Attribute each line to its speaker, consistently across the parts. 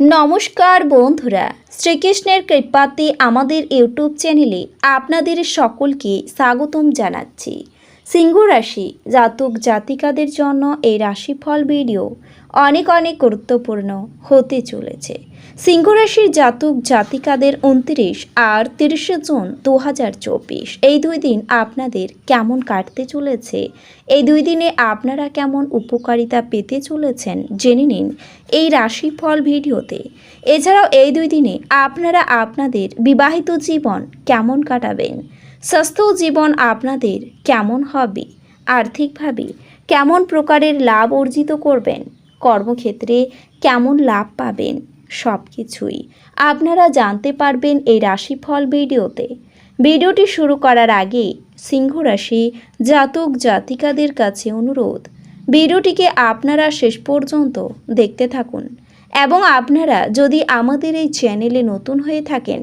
Speaker 1: নমস্কার বন্ধুরা শ্রীকৃষ্ণের কৃপাতে আমাদের ইউটিউব চ্যানেলে আপনাদের সকলকে স্বাগতম জানাচ্ছি। সিংহ রাশি, জাতক জাতিকাদের জন্য এই রাশিফল ভিডিও অনেক অনেক গুরুত্বপূর্ণ হতে চলেছে। সিংহ রাশির জাতক জাতিকাদের উনত্রিশ আর তিরিশে জুন দু হাজার চব্বিশ, এই দুই দিন আপনাদের কেমন কাটতে চলেছে? এই দুই দিনে আপনারা কেমন উপকারিতা পেতে চলেছেন জেনে নিন এই রাশিফল ভিডিওতে। এছাড়াও এই দুই দিনে আপনারা আপনাদের বিবাহিত জীবন কেমন কাটাবেন? স্বাস্থ্য জীবন আপনাদের কেমন হবে? আর্থিকভাবে কেমন প্রকারের লাভ অর্জিত করবেন? কর্মক্ষেত্রে কেমন লাভ পাবেন? সব কিছুই আপনারা জানতে পারবেন এই রাশিফল ভিডিওতে। ভিডিওটি শুরু করার আগে সিংহ রাশি জাতক জাতিকাদের কাছে অনুরোধ, ভিডিওটিকে আপনারা শেষ পর্যন্ত দেখতে থাকুন এবং আপনারা যদি আমাদের এই চ্যানেলে নতুন হয়ে থাকেন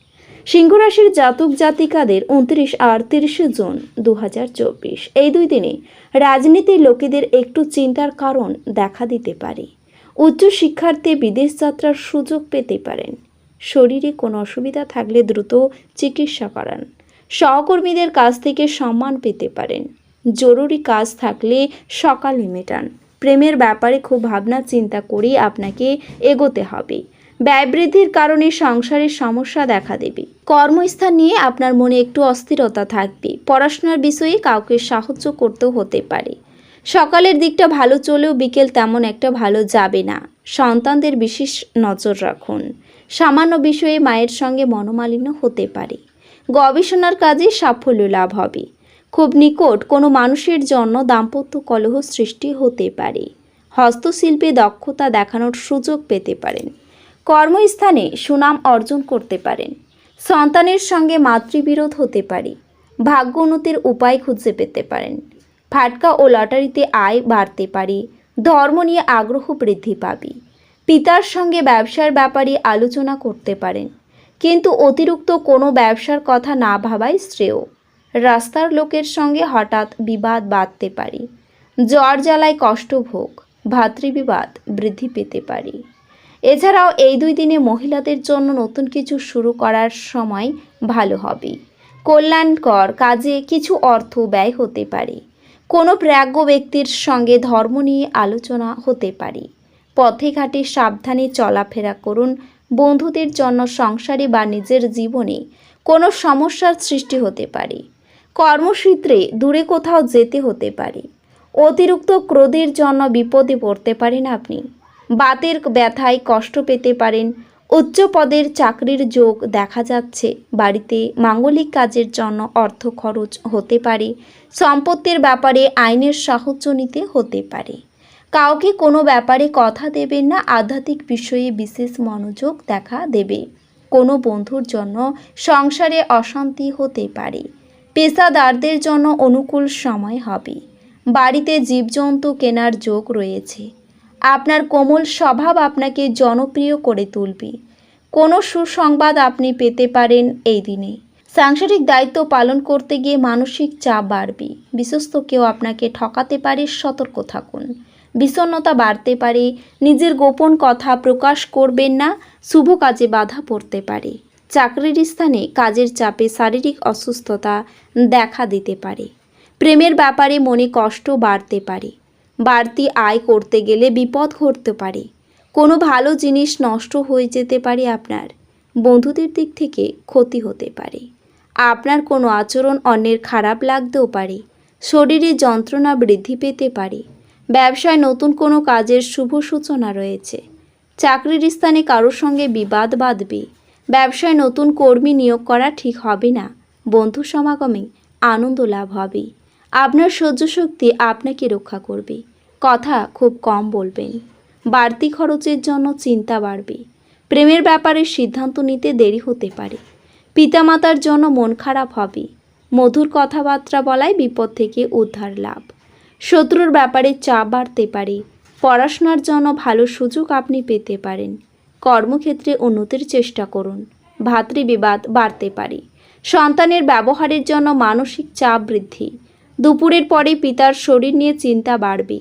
Speaker 1: সিংহ রাশির জাতক জাতিকাদের উনত্রিশ আর তিরিশে জুন দু হাজার চব্বিশ। এই দুই দিনে রাজনীতির লোকেদের একটু চিন্তার কারণ দেখা দিতে পারে। উচ্চ শিক্ষার্থী, বিদেশ যাত্রার সুযোগ পেতে পারেন। শরীরে কোনো অসুবিধা থাকলে দ্রুত চিকিৎসা করান। সহকর্মীদের কাছ থেকে সম্মান পেতে পারেন। জরুরি কাজ থাকলে সকালে মেটান। প্রেমের ব্যাপারে খুব ভাবনা চিন্তা করেই আপনাকে এগোতে হবে। ব্যয় বৃদ্ধির কারণে সংসারের সমস্যা দেখা দেবে। কর্মস্থান নিয়ে আপনার মনে একটু অস্থিরতা থাকবে। পড়াশোনার বিষয়ে কাউকে সাহায্য করতেও হতে পারে। সকালের দিকটা ভালো চলেও বিকেল তেমন একটা ভালো যাবে না। সন্তানদের বিশেষ নজর রাখুন। সামান্য বিষয়ে মায়ের সঙ্গে মনোমালিন্য হতে পারে। গবেষণার কাজে সাফল্য লাভ হবে। খুব নিকট কোনো মানুষের জন্য দাম্পত্য কলহ সৃষ্টি হতে পারে। হস্তশিল্পে দক্ষতা দেখানোর সুযোগ পেতে পারেন। কর্মস্থানে সুনাম অর্জন করতে পারেন। সন্তানের সঙ্গে মাতৃবিরোধ হতে পারে। ভাগ্য উন্নতির উপায় খুঁজে পেতে পারেন। ফাটকা ও লটারিতে আয় বাড়তে পারে। ধর্ম নিয়ে আগ্রহ বৃদ্ধি পাবে। পিতার সঙ্গে ব্যবসার ব্যাপারে আলোচনা করতে পারেন। কিন্তু অতিরিক্ত কোনো ব্যবসার কথা না ভাবাই শ্রেয়। রাস্তার লোকের সঙ্গে হঠাৎ বিবাদ বাঁধতে পারে। জ্বর জ্বালায় কষ্টভোগ ভাতৃবিবাদ বৃদ্ধি পেতে পারে। এছাড়াও এই দুই দিনে মহিলাদের জন্য নতুন কিছু শুরু করার সময় ভালো হবে। কল্যাণকর কাজে কিছু অর্থ ব্যয় হতে পারে। কোনো প্রাজ্ঞ ব্যক্তির সঙ্গে ধর্ম নিয়ে আলোচনা হতে পারে। পথে ঘাটে সাবধানে চলাফেরা করুন, বন্ধুদের জন্য সংসারে বা নিজের জীবনে কোনো সমস্যার সৃষ্টি হতে পারে। কর্মসূত্রে দূরে কোথাও যেতে হতে পারে। অতিরিক্ত ক্রোধের জন্য বিপদে পড়তে পারেন আপনি। বাতের ব্যথায় কষ্ট পেতে পারেন। উচ্চ পদের চাকরির যোগ দেখা যাচ্ছে। বাড়িতে মাঙ্গলিক কাজের জন্য অর্থ খরচ হতে পারে। সম্পত্তির ব্যাপারে আইনের সাহায্য নিতে হতে পারে। কাউকে কোনো ব্যাপারে কথা দেবেন না, আধ্যাত্মিক বিষয়ে বিশেষ মনোযোগ দেখা দেবে। কোনো বন্ধুর জন্য সংসারে অশান্তি হতে পারে। পেশাদারদের জন্য অনুকূল সময় হবে। বাড়িতে জীবজন্তু কেনার যোগ রয়েছে। আপনার কোমল স্বভাব আপনাকে জনপ্রিয় করে তুলবে। কোনো সুসংবাদ আপনি পেতে পারেন এই দিনে। সাংসারিক দায়িত্ব পালন করতে গিয়ে মানসিক চাপ বাড়বে। বিশ্বস্ত কেউ আপনাকে ঠকাতে পারে, সতর্ক থাকুন। বিষণ্ণতা বাড়তে পারে, নিজের গোপন কথা প্রকাশ করবেন না, শুভ কাজে বাধা পড়তে পারে। চাকরির স্থানে কাজের চাপে শারীরিক অসুস্থতা দেখা দিতে পারে। প্রেমের ব্যাপারে মনে কষ্ট বাড়তে পারে। বাড়তি আয় করতে গেলে বিপদ ঘটতে পারে। কোনো ভালো জিনিস নষ্ট হয়ে যেতে পারে আপনার। বন্ধুদের দিক থেকে ক্ষতি হতে পারে। আপনার কোনো আচরণ অন্যের খারাপ লাগতেও পারে। শরীরে যন্ত্রণা বৃদ্ধি পেতে পারে। ব্যবসায় নতুন কোনো কাজের শুভ সূচনা রয়েছে। চাকরির স্থানে কারোর সঙ্গে বিবাদ বাঁধবে। ব্যবসায় নতুন কর্মী নিয়োগ করা ঠিক হবে না। বন্ধু সমাগমে আনন্দ লাভ হবে। আপনার সহ্য শক্তি আপনাকে রক্ষা করবে। কথা খুব কম বলবেন বাড়তি খরচের জন্য চিন্তা বাড়বে। প্রেমের ব্যাপারে সিদ্ধান্ত নিতে দেরি হতে পারে। পিতামাতার জন্য মন খারাপ হবে। মধুর কথাবার্তা বলায় বিপদ থেকে উদ্ধার লাভ। শত্রুর ব্যাপারে চাপ বাড়তে পারে। পড়াশোনার জন্য ভালো সুযোগ আপনি পেতে পারেন। কর্মক্ষেত্রে উন্নতির চেষ্টা করুন। ভাতৃবিবাদ বাড়তে পারে। সন্তানের ব্যবহারের জন্য মানসিক চাপ বৃদ্ধি। দুপুরের পরে পিতার শরীর নিয়ে চিন্তা বাড়বে।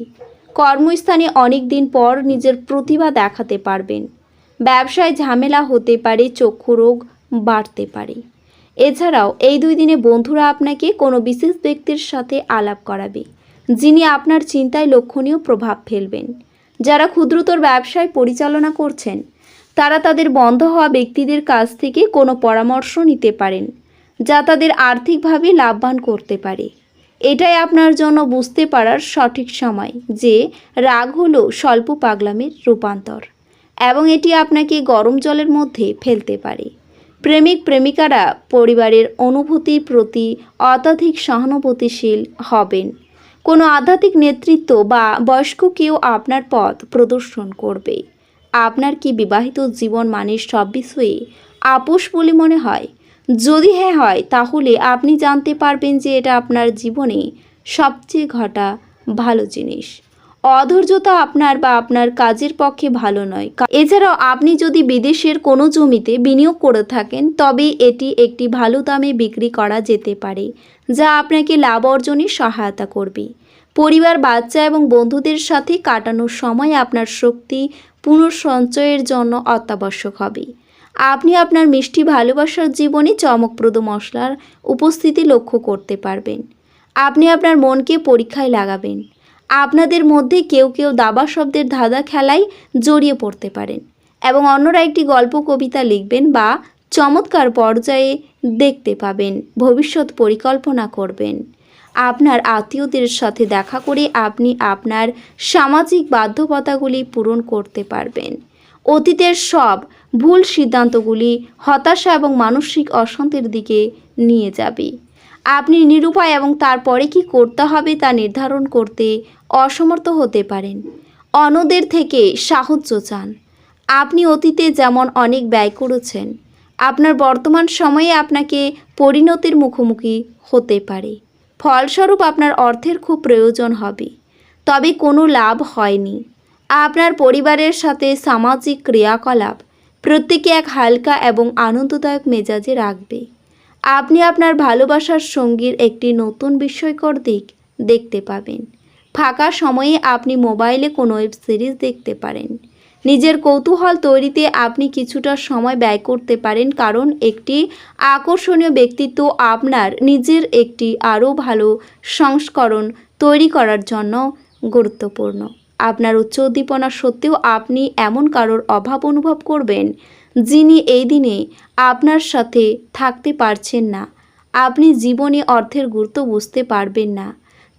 Speaker 1: কর্মস্থানে অনেক দিন পর নিজের প্রতিভা দেখাতে পারবেন। ব্যবসায় ঝামেলা হতে পারে, চক্ষু রোগ বাড়তে পারে। এছাড়াও এই দুই দিনে বন্ধুরা আপনাকে কোনো বিশেষ ব্যক্তির সাথে আলাপ করাবে, যিনি আপনার চিন্তায় লক্ষণীয় প্রভাব ফেলবেন। যারা ক্ষুদ্রতর ব্যবসায় পরিচালনা করছেন, তারা তাদের বন্ধ হওয়া ব্যক্তিদের কাছ থেকে কোনো পরামর্শ নিতে পারেন, যা তাদের আর্থিকভাবে লাভবান করতে পারে। এটাই আপনার জন্য বুঝতে পারার সঠিক সময় যে রাগ হলো স্বল্প পাগলামের রূপান্তর এবং এটি আপনাকে গরম জলের মধ্যে ফেলতে পারে। প্রেমিক প্রেমিকারা পরিবারের অনুভূতির প্রতি অত্যাধিক সহানুভূতিশীল হবেন। কোনো আধ্যাত্মিক নেতৃত্ব বা বয়স্ক কেউ আপনার পথ প্রদর্শন করবে। আপনার কি বিবাহিত জীবন মানে সব বিষয়ে আপোষ বলে মনে হয়? যদি হ্যাঁ হয়, তাহলে আপনি জানতে পারবেন যে এটা আপনার জীবনে সবচেয়ে ঘটা ভালো জিনিস। অধৈর্যতা আপনার বা আপনার কাজের পক্ষে ভালো নয়। এছাড়াও আপনি যদি বিদেশের কোনো জমিতে বিনিয়োগ করে থাকেন, তবে এটি একটি ভালো দামে বিক্রি করা যেতে পারে, যা আপনাকে লাভ অর্জনে সহায়তা করবে। পরিবার, বাচ্চা এবং বন্ধুদের সাথে কাটানোর সময় আপনার শক্তি পুনঃসঞ্চয়ের জন্য অত্যাবশ্যক হবে। আপনি আপনার মিষ্টি ভালোবাসার জীবনে চমকপ্রদ মশলার উপস্থিতি লক্ষ্য করতে পারবেন। আপনি আপনার মনকে পরীক্ষায় লাগাবেন। আপনাদের মধ্যে কেউ কেউ দাবা শব্দের ধাঁধা খেলায় জড়িয়ে পড়তে পারেন এবং অন্যরা একটি গল্প, কবিতা লিখবেন বা চমৎকার পর্যায়ে দেখতে পাবেন, ভবিষ্যৎ পরিকল্পনা করবেন। আপনার আত্মীয়দের সাথে দেখা করে আপনি আপনার সামাজিক বাধ্যবাধকতাগুলি পূরণ করতে পারবেন। অতীতের সব ভুল সিদ্ধান্তগুলি হতাশা এবং মানসিক অশান্তির দিকে নিয়ে যাবে। আপনি নিরুপায় এবং তারপরে কি করতে হবে তা নির্ধারণ করতে অসমর্থ হতে পারেন। অন্যদের থেকে সাহায্য চান। আপনি অতীতে যেমন অনেক ব্যয় করেছেন, আপনার বর্তমান সময়ে আপনাকে পরিণতির মুখোমুখি হতে পারে। ফলস্বরূপ আপনার অর্থের খুব প্রয়োজন হবে, তবে কোনো লাভ হয়নি। আপনার পরিবারের সাথে সামাজিক ক্রিয়াকলাপ, প্রত্যেকে এক হালকা এবং আনন্দদায়ক মেজাজে রাখবে। আপনি আপনার ভালোবাসার সঙ্গীর একটি নতুন বিস্ময়কর দিক দেখতে পাবেন। ফাঁকা সময়ে আপনি মোবাইলে কোনো ওয়েব সিরিজ দেখতে পারেন। নিজের কৌতূহল তৈরিতে আপনি কিছুটা সময় ব্যয় করতে পারেন কারণ একটি আকর্ষণীয় ব্যক্তিত্ব আপনার নিজের একটি আরও ভালো সংস্করণ তৈরি করার জন্য গুরুত্বপূর্ণ। আপনার উচ্চ উদ্দীপনা সত্ত্বেও আপনি এমন কারোর অভাব অনুভব করবেন যিনি এই দিনে আপনার সাথে থাকতে পারছেন না। আপনি জীবনে অর্থের গুরুত্ব বুঝতে পারবেন না।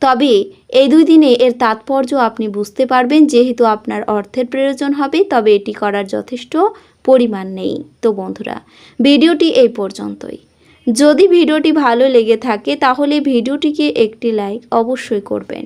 Speaker 1: তবে এই দুই দিনে এর তাৎপর্য আপনি বুঝতে পারবেন যেহেতু আপনার অর্থের প্রয়োজন হবে, তবে এটি করার যথেষ্ট পরিমাণ নেই। তো বন্ধুরা, ভিডিওটি এই পর্যন্তই। যদি ভিডিওটি ভালো লেগে থাকে, তাহলে ভিডিওটিকে একটি লাইক অবশ্যই করবেন।